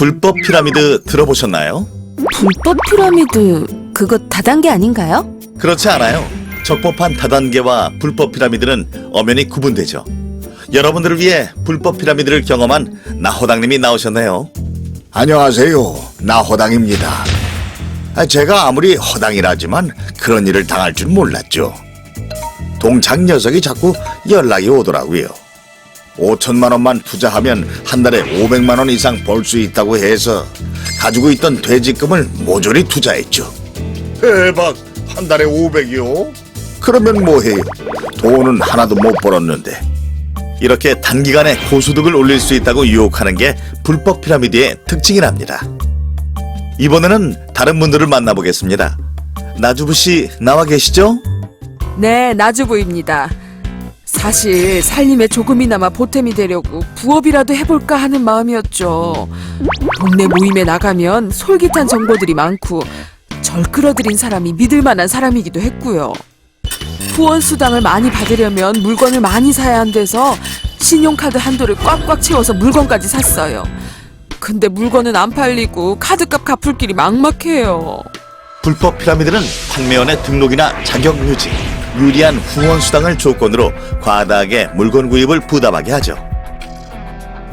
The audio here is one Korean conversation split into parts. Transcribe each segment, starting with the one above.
불법 피라미드 들어보셨나요? 불법 피라미드 그거 다단계 아닌가요? 그렇지 않아요. 적법한 다단계와 불법 피라미드는 엄연히 구분되죠. 여러분들을 위해 불법 피라미드를 경험한 나호당님이 나오셨네요. 안녕하세요. 나호당입니다. 아, 제가 아무리 허당이라지만 그런 일을 당할 줄 몰랐죠. 동창 녀석이 자꾸 연락이 오더라고요. 5천만 원만 투자하면 한 달에 500만 원 이상 벌 수 있다고 해서 가지고 있던 퇴직금을 모조리 투자했죠. 대박! 한 달에 500이요? 그러면 뭐해요? 돈은 하나도 못 벌었는데. 이렇게 단기간에 고소득을 올릴 수 있다고 유혹하는 게 불법 피라미드의 특징이랍니다. 이번에는 다른 분들을 만나보겠습니다. 나주부 씨 나와 계시죠? 네, 나주부입니다. 사실 살림에 조금이나마 보탬이 되려고 부업이라도 해볼까 하는 마음이었죠. 동네 모임에 나가면 솔깃한 정보들이 많고 절 끌어들인 사람이 믿을 만한 사람이기도 했고요. 후원 수당을 많이 받으려면 물건을 많이 사야 한대서 신용카드 한도를 꽉꽉 채워서 물건까지 샀어요. 근데 물건은 안 팔리고 카드값 갚을 길이 막막해요. 불법 피라미드는 판매원의 등록이나 자격 유지, 유리한 후원 수당을 조건으로 과다하게 물건 구입을 부담하게 하죠.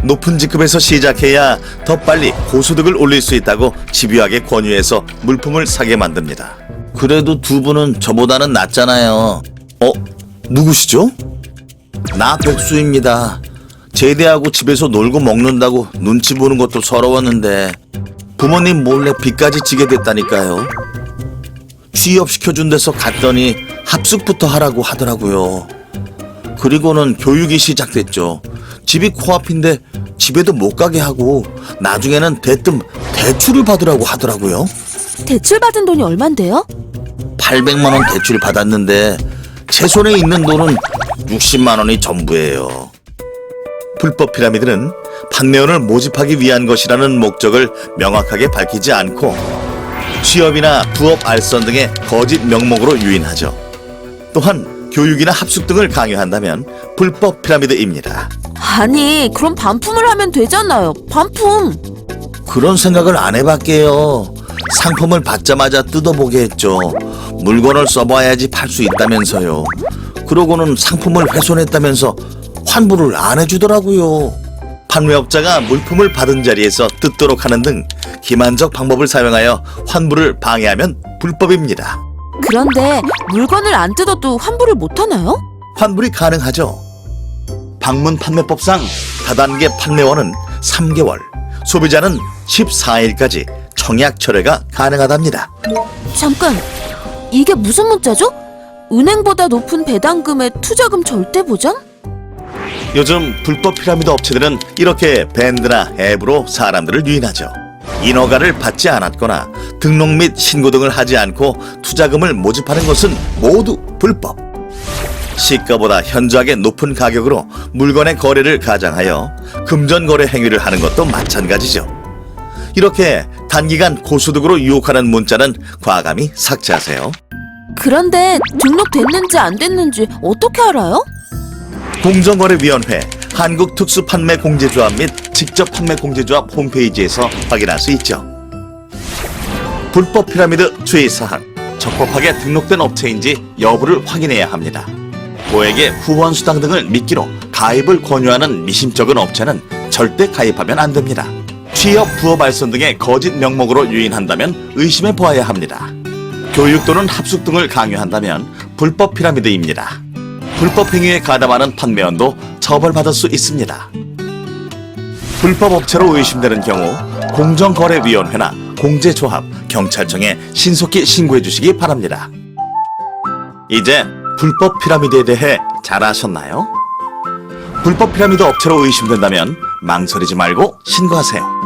높은 직급에서 시작해야 더 빨리 고소득을 올릴 수 있다고 집요하게 권유해서 물품을 사게 만듭니다. 그래도 두 분은 저보다는 낫잖아요. 어? 누구시죠? 나 백수입니다. 제대하고 집에서 놀고 먹는다고 눈치 보는 것도 서러웠는데 부모님 몰래 빚까지 지게 됐다니까요. 취업시켜준 데서 갔더니 합숙부터 하라고 하더라고요. 그리고는 교육이 시작됐죠. 집이 코앞인데 집에도 못 가게 하고 나중에는 대뜸 대출을 받으라고 하더라고요. 대출 받은 돈이 얼만데요? 800만 원 대출 받았는데 제 손에 있는 돈은 60만 원이 전부예요. 불법 피라미드는 판매원을 모집하기 위한 것이라는 목적을 명확하게 밝히지 않고 취업이나 부업 알선 등의 거짓 명목으로 유인하죠. 또한 교육이나 합숙 등을 강요한다면 불법 피라미드입니다. 아니 그럼 반품을 하면 되잖아요 반품 그런 생각을 안 해봤게요. 상품을 받자마자 뜯어보게 했죠. 물건을 써봐야지 팔 수 있다면서요. 그러고는 상품을 훼손했다면서 환불을 안 해주더라고요. 판매업자가 물품을 받은 자리에서 뜯도록 하는 등 기만적 방법을 사용하여 환불을 방해하면 불법입니다. 그런데 물건을 안 뜯어도 환불을 못 하나요? 환불이 가능하죠. 방문 판매법상 다단계 판매원은 3개월, 소비자는 14일까지 청약 철회가 가능하답니다. 잠깐 이게 무슨 문자죠? 은행보다 높은 배당금에 투자금 절대 보장? 요즘 불법 피라미드 업체들은 이렇게 밴드나 앱으로 사람들을 유인하죠. 인허가를 받지 않았거나 등록 및 신고 등을 하지 않고 투자금을 모집하는 것은 모두 불법. 시가보다 현저하게 높은 가격으로 물건의 거래를 가장하여 금전 거래 행위를 하는 것도 마찬가지죠. 이렇게 단기간 고소득으로 유혹하는 문자는 과감히 삭제하세요. 그런데 등록됐는지 안 됐는지 어떻게 알아요? 공정거래위원회 한국특수판매공제조합 및 직접판매공제조합 홈페이지에서 확인할 수 있죠. 불법 피라미드 주의사항 적법하게 등록된 업체인지 여부를 확인해야 합니다. 고액의 후원 수당 등을 미끼로 가입을 권유하는 미심쩍은 업체는 절대 가입하면 안 됩니다. 취업, 부업 알선 등의 거짓 명목으로 유인한다면 의심해 보아야 합니다. 교육 또는 합숙 등을 강요한다면 불법 피라미드입니다. 불법 행위에 가담하는 판매원도 처벌받을 수 있습니다. 불법 업체로 의심되는 경우 공정거래위원회나 공제조합, 경찰청에 신속히 신고해 주시기 바랍니다. 이제 불법 피라미드에 대해 잘 아셨나요? 불법 피라미드 업체로 의심된다면 망설이지 말고 신고하세요.